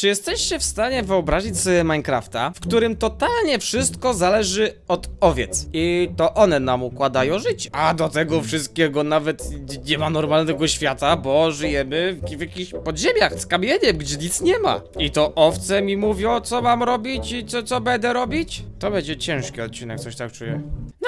Czy jesteście w stanie wyobrazić sobie Minecrafta, w którym totalnie wszystko zależy od owiec? I to one nam układają życie. A do tego wszystkiego nawet nie ma normalnego świata, bo żyjemy w, w jakichś podziemiach z kamieniem, gdzie nic nie ma. I to owce mi mówią, co mam robić i co, co będę robić? To będzie ciężki odcinek, coś tak czuję.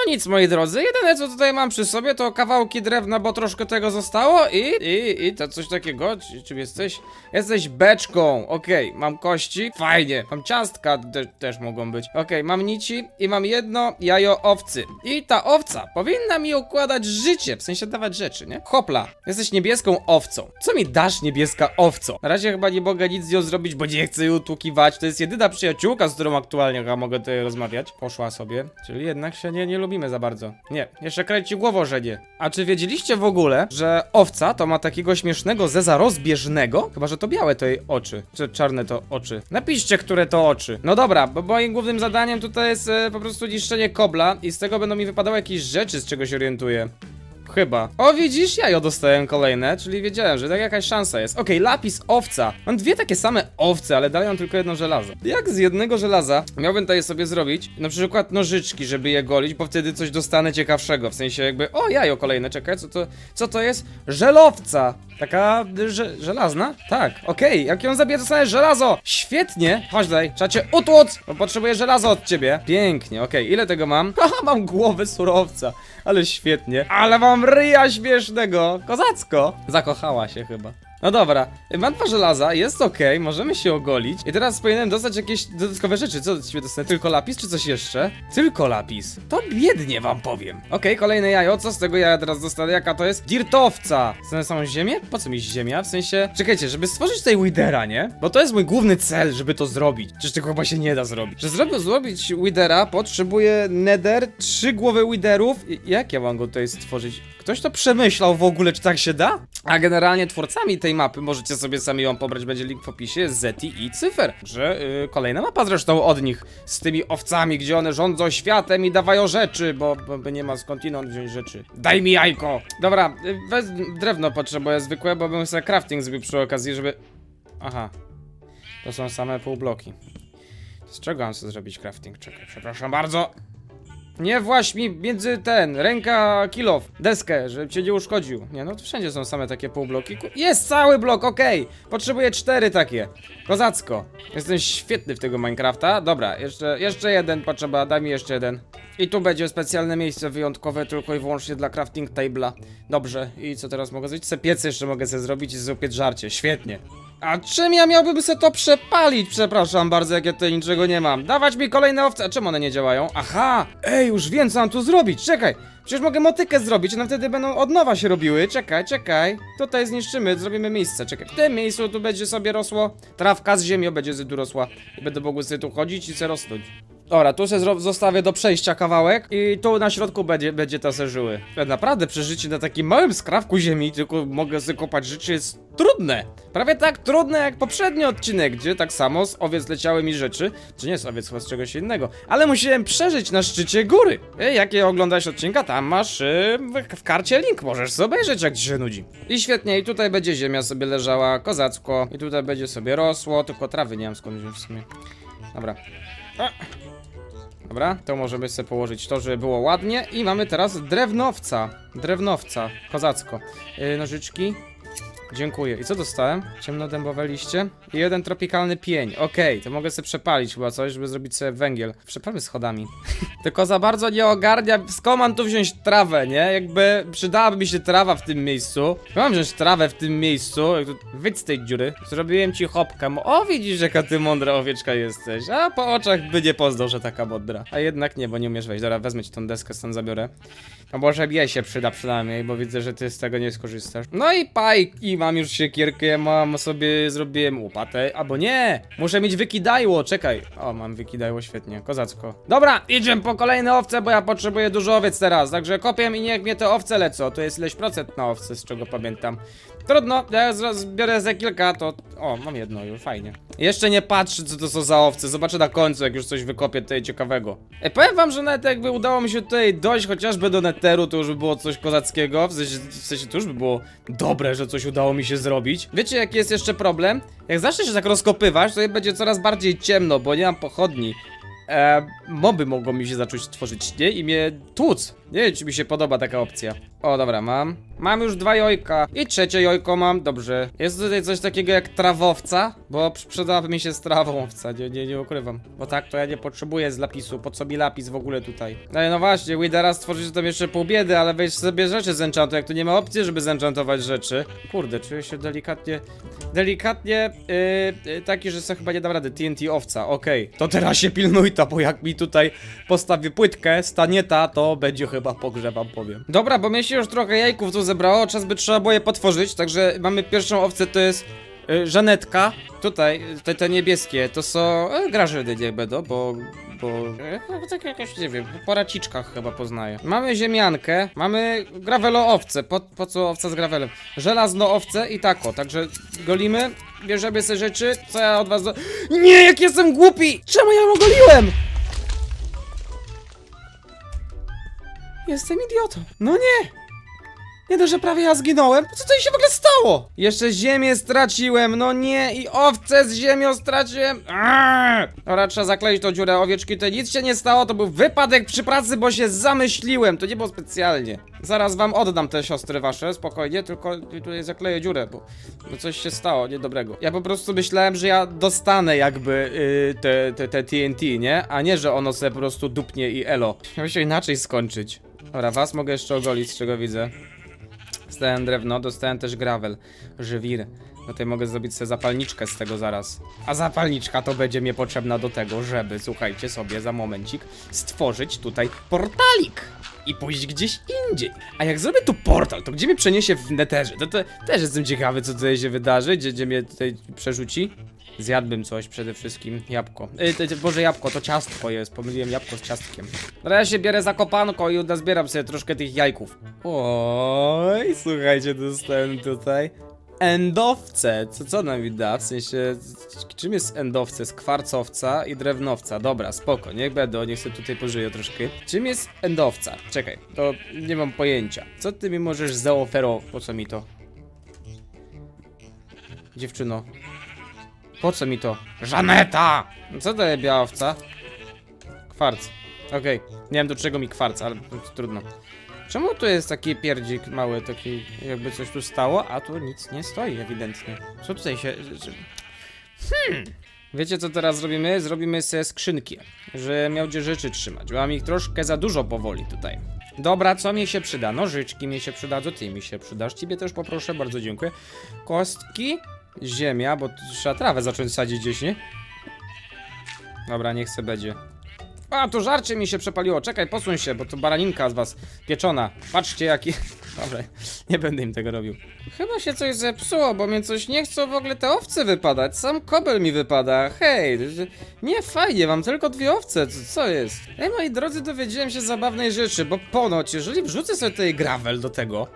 No nic, moi drodzy, jedyne co tutaj mam przy sobie to kawałki drewna, bo troszkę tego zostało i, i, i to coś takiego, Czy- czym jesteś? Jesteś beczką, okej, mam kości, fajnie, mam ciastka, te, też mogą być, okej, mam nici i mam jedno jajo owcy. I ta owca powinna mi układać życie, w sensie dawać rzeczy, nie? Hopla, jesteś niebieską owcą, co mi dasz niebieska owco? Na razie chyba nie mogę nic z nią zrobić, bo nie chcę ją tłukiwać, to jest jedyna przyjaciółka, z którą aktualnie mogę tutaj rozmawiać, poszła sobie, czyli jednak się nie, nie za bardzo, nie, jeszcze kręci głową, że nie. A czy wiedzieliście w ogóle, że owca to ma takiego śmiesznego zeza rozbieżnego? Chyba, że to białe to jej oczy, czy czarne to oczy. Napiszcie, które to oczy. No dobra, bo moim głównym zadaniem tutaj jest e, po prostu niszczenie kobla i z tego będą mi wypadały jakieś rzeczy, z czego się orientuję. Chyba. O, widzisz, jajo dostałem kolejne, czyli wiedziałem, że tak jakaś szansa jest. Okej, lapis owca. Mam dwie takie same owce, ale dają tylko jedno żelazo. Jak z jednego żelaza miałbym tutaj sobie zrobić na przykład nożyczki, żeby je golić, bo wtedy coś dostanę ciekawszego. W sensie jakby, o, jajo kolejne, czekaj, co to, co to jest? Żelowca. Taka że, żelazna? Tak, okej, jak ją zabiję, dostanę żelazo! Świetnie! Chodź tutaj, trzeba cię utłuc, bo potrzebuję żelazo od ciebie. Pięknie, okej, ile tego mam? Haha, mam głowę surowca, ale świetnie. Ale mam ryja śmiesznego, kozacko! Zakochała się chyba. No dobra, mam dwa żelaza, jest okej, możemy się ogolić. I teraz powinienem dostać jakieś dodatkowe rzeczy. Co od ciebie dostanę? Tylko lapis, czy coś jeszcze? Tylko lapis. To biednie wam powiem. Okej, kolejne jajo. Co z tego jaja teraz dostanę? Jaka to jest? Dirtowca. Chcę samą ziemię? Po co mi ziemia? W sensie, czekajcie, żeby stworzyć tutaj Widera, nie? Bo to jest mój główny cel, żeby to zrobić. Przecież tego chyba się nie da zrobić. Że zrobię zrobić Widera, potrzebuję Nether, trzy głowy Widerów. I jak ja mam go tutaj stworzyć? Ktoś to przemyślał w ogóle, czy tak się da? A generalnie twórcami tej mapy, możecie sobie sami ją pobrać, będzie link w opisie, Zeti i Cyfer. Że yy, kolejna mapa zresztą od nich, z tymi owcami, gdzie one rządzą światem i dawają rzeczy, bo, bo, nie ma skądinąd wziąć rzeczy. Daj mi jajko! Dobra, yy, drewno potrzebuję zwykłe, bo bym sobie crafting zrobił przy okazji, żeby... Aha. To są same półbloki. Z czego mam sobie zrobić crafting? Czekaj, przepraszam bardzo. Nie właś mi między ten, ręka kilof, deskę, żeby cię nie uszkodził. Nie, no to wszędzie są same takie półbloki. Jest cały blok, okej. Potrzebuję cztery takie. Kozacko. Jestem świetny w tego Minecrafta. Dobra, jeszcze, jeszcze jeden potrzeba, daj mi jeszcze jeden. I tu będzie specjalne miejsce wyjątkowe tylko i wyłącznie dla crafting table'a. Dobrze, i co teraz mogę zrobić? Se piec jeszcze mogę sobie zrobić i zupieć żarcie. Świetnie. A czym ja miałbym se to przepalić? Przepraszam bardzo, jak ja tutaj niczego nie mam. Dawać mi kolejne owce. A czemu one nie działają? Aha! Ej, już wiem, co mam tu zrobić. Czekaj. Przecież mogę motykę zrobić, one wtedy będą od nowa się robiły. Czekaj, czekaj. Tutaj zniszczymy, zrobimy miejsce. Czekaj. W tym miejscu tu będzie sobie rosło trawka z ziemią, będzie sobie tu rosła. I będę mógł sobie tu chodzić i se rosnąć. Dobra, tu zro- zostawię do przejścia kawałek i tu na środku będzie, będzie ta se żyły. Naprawdę przeżycie na takim małym skrawku ziemi, tylko mogę sobie kopać rzeczy jest trudne. Prawie tak trudne jak poprzedni odcinek, gdzie tak samo z owiec leciały mi rzeczy, czy nie z owiec, chyba z czegoś innego, ale musiałem przeżyć na szczycie góry. Ej, jakie oglądasz odcinka, tam masz w, w karcie link, możesz sobie obejrzeć jak ci się nudzi. I świetnie, i tutaj będzie ziemia sobie leżała, kozacko, i tutaj będzie sobie rosło, tylko trawy nie mam skąd wziąć w sumie. Dobra. Dobra, to możemy sobie położyć to, żeby było ładnie. I mamy teraz drewnowca. Drewnowca. Kozacko. Yy, nożyczki. Dziękuję. I co dostałem? Ciemnodębowe liście i jeden tropikalny pień. Okej, to mogę sobie przepalić chyba coś, żeby zrobić sobie węgiel. Przepalmy schodami. Tylko za bardzo nie ogarnia, skąd mam tu wziąć trawę, nie? Jakby przydałaby mi się trawa w tym miejscu. Mam wziąć trawę w tym miejscu. Jak Wyjdź z tej dziury. Zrobiłem ci hopkę. O, widzisz, jaka ty mądra owieczka jesteś. A po oczach by nie poznał, że taka mądra. A jednak nie, bo nie umiesz wejść. Dobra, wezmę ci tą deskę, stąd zabiorę. No może jej się przyda przynajmniej, bo widzę, że ty z tego nie skorzystasz. No i paj, i mam już siekierkę, mam sobie, zrobiłem łopatę, albo nie, muszę mieć wykidajło, czekaj. O, mam wykidajło, świetnie, kozacko. Dobra, idziemy po kolejne owce, bo ja potrzebuję dużo owiec teraz, także kopię i niech mnie te owce lecą, to jest ileś procent na owce, z czego pamiętam. Trudno, ja zbiorę za kilka, to... O, mam jedno już, fajnie. Jeszcze nie patrzę, co to są za owce, zobaczę na końcu, jak już coś wykopię tutaj ciekawego. Ej, powiem wam, że nawet jakby udało mi się tutaj dojść chociażby do neteru, to już by było coś kozackiego, w sensie, w sensie to już by było dobre, że coś udało mi się zrobić. Wiecie, jaki jest jeszcze problem? Jak zacznę się tak rozkopywać, to będzie coraz bardziej ciemno, bo nie mam pochodni. E, moby mogą mi się zacząć tworzyć, nie? I mnie tłuc. Nie wiem, czy mi się podoba taka opcja. O, dobra, mam. Mam już dwa jojka. I trzecie jojko mam, dobrze. Jest tutaj coś takiego jak trawowca, bo przy- przydałaby mi się strawowca, nie, nie, nie ukrywam. Bo tak, to ja nie potrzebuję z lapisu, po co mi lapis w ogóle tutaj? No, no właśnie, Widera stworzyć to tam jeszcze pół biedy, ale weź sobie rzeczy z enchantu, jak tu nie ma opcji, żeby zenchantować rzeczy. Kurde, czuję się delikatnie, delikatnie, yy, yy, taki, że sobie chyba nie dam rady. TNT owca, okej. To teraz się pilnuj ta, bo jak mi tutaj postawię płytkę, stanie ta, to będzie chyba pogrzebam, powiem. Dobra, bo mnie się już trochę jajków tu zebrało, czas by trzeba było je potworzyć, także mamy pierwszą owcę, to jest y, Żanetka. Tutaj, y, te, te niebieskie, to są e, grażyny niech będą, bo... Bo... E, chyba tak jakoś, nie wiem, po raciczkach chyba poznaję. Mamy ziemiankę, mamy gravelo owce, po, po co owca z gravelem? Żelazno owce i tako, także golimy, bierzemy sobie rzeczy, co ja od was do... Nie, jak jestem głupi! Czemu ja ją ogoliłem? Jestem idiotą. No nie! Nie dość, że prawie ja zginąłem. Co to się w ogóle stało? Jeszcze ziemię straciłem, no nie, i owce z ziemią straciłem. Aaaa! Dobra, trzeba zakleić tą dziurę owieczki, to nic się nie stało, to był wypadek przy pracy, bo się zamyśliłem, to nie było specjalnie. Zaraz wam oddam te siostry wasze, spokojnie, tylko tutaj zakleję dziurę, bo, bo coś się stało niedobrego. Ja po prostu myślałem, że ja dostanę jakby yy, te, te, te TNT, nie? A nie, że ono sobie po prostu dupnie i elo. Miał się inaczej skończyć. Dobra, was mogę jeszcze ogolić, z czego widzę. Dostałem drewno, dostałem też gravel, żywir. Tutaj mogę zrobić sobie zapalniczkę z tego zaraz. A zapalniczka to będzie mi potrzebna do tego, żeby, słuchajcie sobie, za momencik, stworzyć tutaj portalik. I pójść gdzieś indziej. A jak zrobię tu portal, to gdzie mnie przeniesie w neterze? To, to też jestem ciekawy, co tutaj się wydarzy, gdzie, gdzie mnie tutaj przerzuci. Zjadłbym coś przede wszystkim. Jabłko. Yy, Boże, jabłko, to ciastko jest. Pomyliłem jabłko z ciastkiem. Dobra, ja się bierę za kopanko i uda zbieram sobie troszkę tych jajków. Oj, słuchajcie, dostałem tutaj endowce. Co, co nam da? W sensie, czym jest endowce? Z kwarcowca i drewnowca. Dobra, spoko, niech będę, niech sobie tutaj pożyję troszkę. Czym jest endowca? Czekaj, to nie mam pojęcia. Co ty mi możesz zaoferować? Po co mi to? Dziewczyno. Po co mi to? Żaneta! Co to jest biała owca? Kwarc. Okej, nie wiem do czego mi kwarc, ale trudno. Czemu tu jest taki pierdzik mały, taki jakby coś tu stało, a tu nic nie stoi ewidentnie. Co tutaj się... Hmm. Wiecie co teraz zrobimy? Zrobimy sobie skrzynki, że miał gdzie rzeczy trzymać. bo Mam ich troszkę za dużo powoli tutaj. Dobra, co mi się przyda? Nożyczki mi się przydadzą, ty mi się przydasz. Ciebie też poproszę, bardzo dziękuję. Kostki, ziemia, bo trzeba trawę zacząć sadzić gdzieś, nie? Dobra, niech se będzie. A, tu żarcie mi się przepaliło. Czekaj, posuń się, bo to baraninka z was pieczona. Patrzcie jaki... Dobra, nie będę im tego robił. Chyba się coś zepsuło, bo mnie coś nie chcą w ogóle te owce wypadać. Sam kobel mi wypada. Hej, nie fajnie, mam tylko dwie owce. Co jest? Ej, moi drodzy, dowiedziałem się zabawnej rzeczy, bo ponoć, jeżeli wrzucę sobie tutaj gravel do tego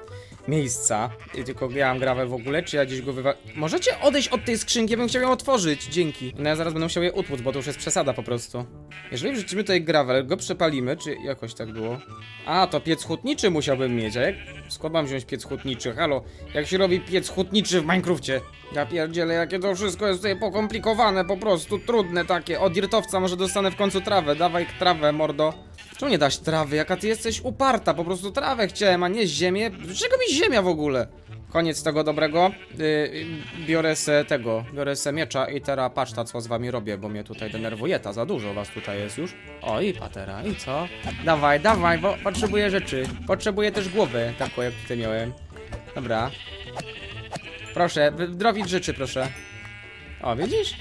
miejsca, i tylko ja mam gravel w ogóle, czy ja gdzieś go wywa... Możecie odejść od tej skrzynki, ja bym chciał ją otworzyć, dzięki. No ja zaraz będę musiał je utłuc, bo to już jest przesada po prostu. Jeżeli wrzucimy tutaj gravel, go przepalimy, czy jakoś tak było? A, to piec hutniczy musiałbym mieć, a jak? Skąd mam wziąć piec hutniczy? Halo, jak się robi piec hutniczy w Minecrafcie? Ja pierdzielę, jakie to wszystko jest tutaj pokomplikowane, po prostu trudne takie. Od dirtowca może dostanę w końcu trawę, dawaj trawę, mordo. Czemu nie dać trawy? Jaka ty jesteś uparta, po prostu trawę chciałem, a nie ziemię. Dlaczego mi ziemia w ogóle? Koniec tego dobrego. Yy, biorę se tego, biorę se miecza i teraz patrzta co z wami robię, bo mnie tutaj denerwuje, ta za dużo was tutaj jest już. O i patera, i co? Dawaj, dawaj, bo potrzebuję rzeczy. Potrzebuję też głowy, taką jak tutaj miałem. Dobra. Proszę, wdrowić rzeczy, proszę. O, widzisz?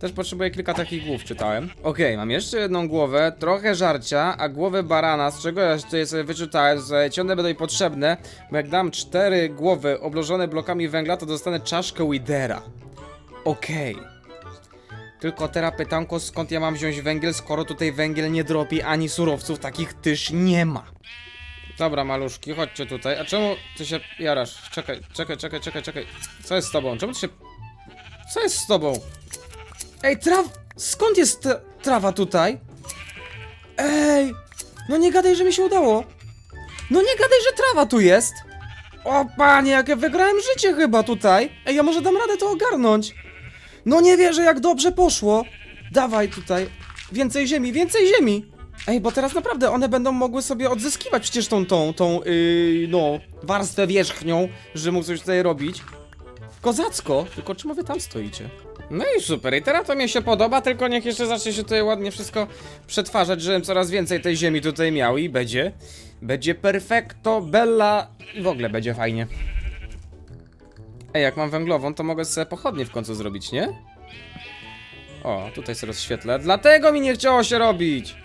Też potrzebuję kilka takich głów, czytałem. Okej, mam jeszcze jedną głowę, trochę żarcia, a głowę barana, z czego ja tutaj sobie wyczytałem, że ci one będą potrzebne, bo jak dam cztery głowy oblożone blokami węgla, to dostanę czaszkę Widera. Okej. Tylko teraz pytanko, skąd ja mam wziąć węgiel, skoro tutaj węgiel nie dropi, ani surowców takich też nie ma. Dobra, maluszki, chodźcie tutaj. A czemu ty się jarasz? Czekaj, czekaj, czekaj, czekaj, czekaj. Co jest z tobą? Czemu ty się... Co jest z tobą? Ej, traw... Skąd jest tra trawa tutaj? Ej! No nie gadaj, że mi się udało. No nie gadaj, że trawa tu jest. O panie, jak ja wygrałem życie chyba tutaj. Ej, ja może dam radę to ogarnąć. No nie wierzę, jak dobrze poszło. Dawaj tutaj. Więcej ziemi, więcej ziemi. Ej, bo teraz naprawdę one będą mogły sobie odzyskiwać przecież tą, tą, tą, yy, no, warstwę wierzchnią, że mógł coś tutaj robić. Kozacko, tylko czemu wy tam stoicie? No i super, i teraz to mi się podoba, tylko niech jeszcze zacznie się tutaj ładnie wszystko przetwarzać, żebym coraz więcej tej ziemi tutaj miał i będzie, będzie perfecto, bella i w ogóle będzie fajnie. Ej, jak mam węglową, to mogę sobie pochodnie w końcu zrobić, nie? O, tutaj sobie rozświetlę, dlatego mi nie chciało się robić!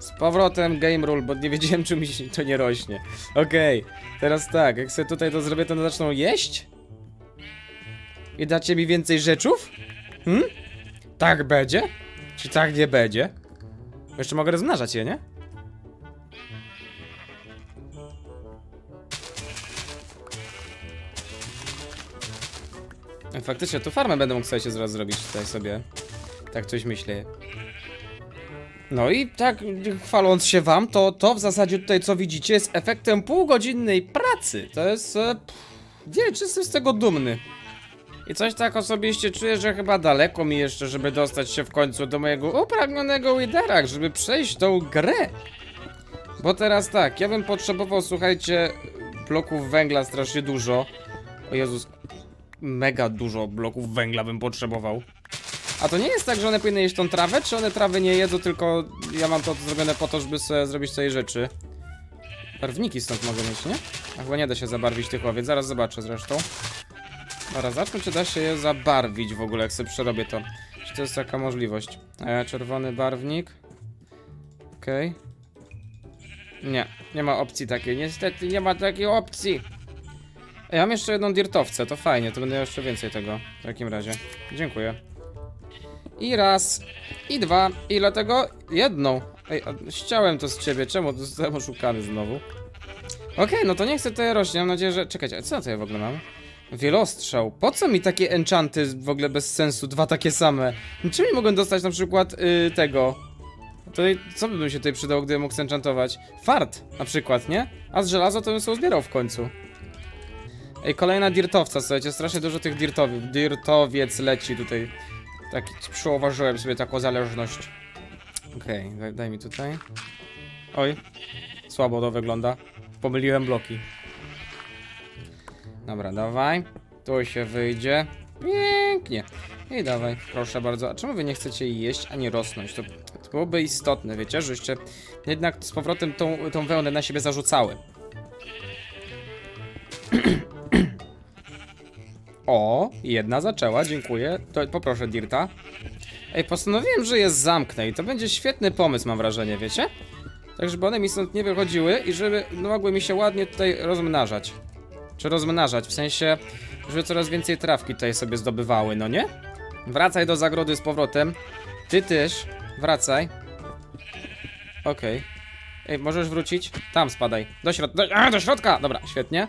Z powrotem game rule, bo nie wiedziałem, czy mi to nie rośnie. Okej, teraz tak, jak sobie tutaj to zrobię, to zaczną jeść? I dacie mi więcej rzeczów? Hmm? Tak będzie? Czy tak nie będzie? Jeszcze mogę rozmnażać je, nie? E, Faktycznie, tu farmę będę mógł sobie zaraz zrobić tutaj sobie. Tak coś myślę. No i tak, chwaląc się wam, to to w zasadzie tutaj co widzicie jest efektem półgodzinnej pracy. To jest... E, pff, nie, czy jestem z tego dumny. I coś tak osobiście czuję, że chyba daleko mi jeszcze, żeby dostać się w końcu do mojego upragnionego Widera, żeby przejść tą grę. Bo teraz tak, ja bym potrzebował, słuchajcie, bloków węgla strasznie dużo. O Jezus, mega dużo bloków węgla bym potrzebował. A to nie jest tak, że one powinny jeść tą trawę, czy one trawy nie jedzą, tylko ja mam to zrobione po to, żeby sobie zrobić tej rzeczy. Barwniki stąd mogę mieć, nie? A chyba nie da się zabarwić tych owiec, zaraz zobaczę zresztą. Dobra, zacznę, czy da się je zabarwić w ogóle, jak sobie przerobię to. Czy to jest taka możliwość? E, czerwony barwnik. Okej. Nie, nie ma opcji takiej. Niestety nie ma takiej opcji. Ej, mam jeszcze jedną dirtowcę, to fajnie, to będę miał jeszcze więcej tego. W takim razie. Dziękuję. I raz, i dwa, i dlatego jedną. Ej, a ściałem to z ciebie, czemu zostałem oszukany znowu? Okej, no to nie chcę tutaj rośnie, mam nadzieję, że... Czekajcie, a co to ja w ogóle mam? Wielostrzał. Po co mi takie enchanty w ogóle bez sensu? Dwa takie same. Czym nie mogłem dostać na przykład y, tego? Tutaj, co by mi się tutaj przydało, gdybym mógł enchantować? Fart na przykład, nie? A z żelaza to bym sobie zbierał w końcu. Ej, kolejna dirtowca, słuchajcie, strasznie dużo tych dirtowiec. Dirtowiec leci tutaj. Tak, przyuważyłem sobie taką zależność. Okej, daj, daj mi tutaj. Oj, słabo to wygląda. Pomyliłem bloki. Dobra, dawaj. Tu się wyjdzie. Pięknie. I dawaj, proszę bardzo. A czemu wy nie chcecie jeść, ani rosnąć? To, to byłoby istotne, wiecie, żeście jednak z powrotem tą, tą wełnę na siebie zarzucały. O, jedna zaczęła, dziękuję. To poproszę Dirta. Ej, postanowiłem, że je zamknę i to będzie świetny pomysł, mam wrażenie, wiecie? Tak, żeby one mi stąd nie wychodziły i żeby mogły mi się ładnie tutaj rozmnażać. Czy rozmnażać, w sensie, żeby coraz więcej trawki tutaj sobie zdobywały, no nie? Wracaj do zagrody z powrotem. Ty też, wracaj. Okej. Ej, możesz wrócić? Tam spadaj. Do środka. Do, do środka! Dobra, świetnie.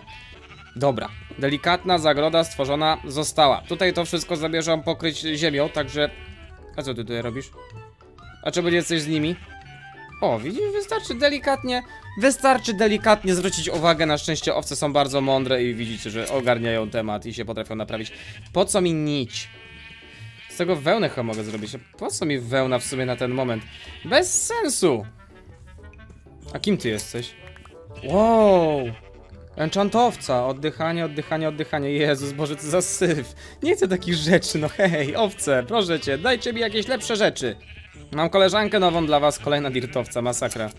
Dobra. Delikatna zagroda stworzona została. Tutaj to wszystko zamierzam pokryć ziemią, także... A co ty tutaj robisz? A czy będzie coś z nimi? O, widzisz, wystarczy delikatnie, wystarczy delikatnie zwrócić uwagę, na szczęście owce są bardzo mądre i widzicie, że ogarniają temat i się potrafią naprawić. Po co mi nić? Z tego wełnę chyba mogę zrobić, po co mi wełna w sumie na ten moment? Bez sensu! A kim ty jesteś? Wow! Enchantowca, oddychanie, oddychanie, oddychanie. Jezus Boże, co za syf. Nie chcę takich rzeczy, no hej, owce, proszę cię, dajcie mi jakieś lepsze rzeczy. Mam koleżankę nową dla was, kolejna dirtowca, masakra.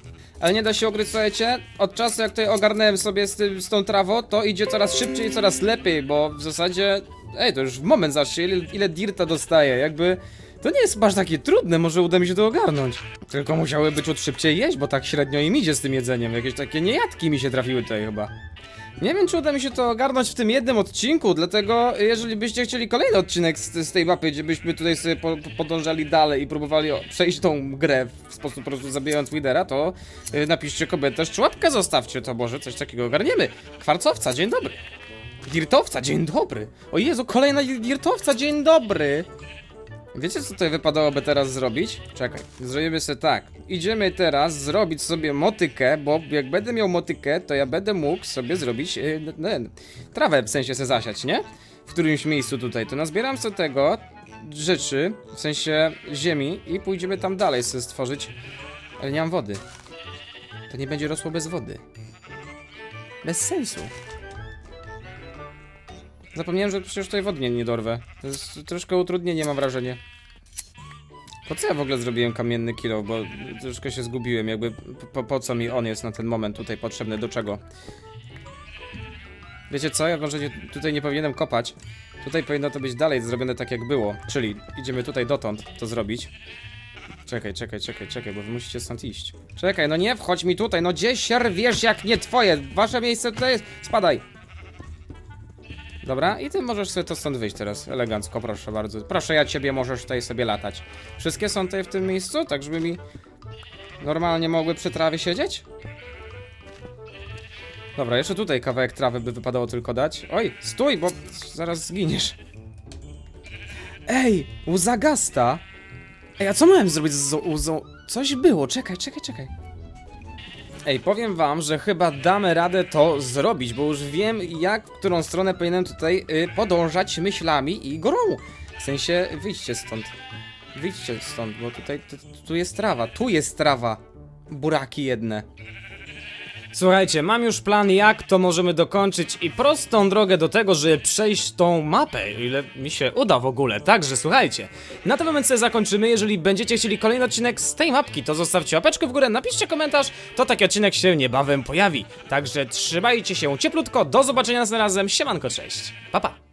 Ale nie da się ogryć, słuchajcie, od czasu jak tutaj ogarnąłem sobie z, tym, z tą trawą, to idzie coraz szybciej i coraz lepiej, bo w zasadzie, ej, to już w moment zobaczcie, ile, ile dirta dostaję, jakby... To nie jest aż takie trudne, może uda mi się to ogarnąć. Tylko musiały być od szybciej jeść, bo tak średnio im idzie z tym jedzeniem. Jakieś takie niejadki mi się trafiły tutaj chyba. Nie wiem, czy uda mi się to ogarnąć w tym jednym odcinku, dlatego jeżeli byście chcieli kolejny odcinek z, z tej mapy, gdzie byśmy tutaj sobie po, po, podążali dalej i próbowali przejść tą grę w sposób po prostu zabijając Widera, to y, napiszcie komentarz, czy łapkę zostawcie, to może coś takiego ogarniemy. Kwarcowca, dzień dobry. Dirtowca, dzień dobry. O Jezu, kolejna dirtowca, dzień dobry. Wiecie, co tutaj wypadałoby teraz zrobić? Czekaj, zrobimy sobie tak. Idziemy teraz zrobić sobie motykę, bo jak będę miał motykę, to ja będę mógł sobie zrobić yy, n- trawę, w sensie se zasiać, nie? W którymś miejscu tutaj. To nazbieram sobie tego rzeczy, w sensie ziemi i pójdziemy tam dalej sobie stworzyć. Ale nie mam wody. To nie będzie rosło bez wody. Bez sensu. Zapomniałem, że przecież tutaj wody nie, dorwę. To jest troszkę utrudnienie, mam wrażenie. Po co ja w ogóle zrobiłem kamienny kilo, bo troszkę się zgubiłem, jakby po, po co mi on jest na ten moment tutaj potrzebny, do czego? Wiecie co, ja może nie, tutaj nie powinienem kopać. Tutaj powinno to być dalej zrobione tak jak było, czyli idziemy tutaj dotąd to zrobić. Czekaj, czekaj, czekaj, czekaj, bo wy musicie stąd iść. Czekaj, no nie wchodź mi tutaj, no gdzie sierwiesz jak nie twoje? Wasze miejsce tutaj jest, spadaj. Dobra, i ty możesz sobie to stąd wyjść teraz, elegancko, proszę bardzo. Proszę, ja ciebie możesz tutaj sobie latać. Wszystkie są tutaj w tym miejscu, tak żeby mi normalnie mogły przy trawie siedzieć? Dobra, jeszcze tutaj kawałek trawy by wypadało tylko dać. Oj, stój, bo zaraz zginiesz. Ej, łza gasta. Ej, a co miałem zrobić z łzą? Coś było, czekaj, czekaj, czekaj. Ej, powiem wam, że chyba damy radę to zrobić, bo już wiem, jak, w którą stronę powinienem tutaj y, podążać myślami i gorą. W sensie, wyjdźcie stąd. Wyjdźcie stąd, bo tutaj, tu, tu jest trawa, tu jest trawa. Buraki jedne. Słuchajcie, mam już plan, jak to możemy dokończyć i prostą drogę do tego, żeby przejść tą mapę, ile mi się uda w ogóle. Także słuchajcie, na tym momencie zakończymy. Jeżeli będziecie chcieli kolejny odcinek z tej mapki, to zostawcie łapeczkę w górę, napiszcie komentarz, to taki odcinek się niebawem pojawi. Także trzymajcie się cieplutko, do zobaczenia następnym razem, siemanko, cześć, pa pa!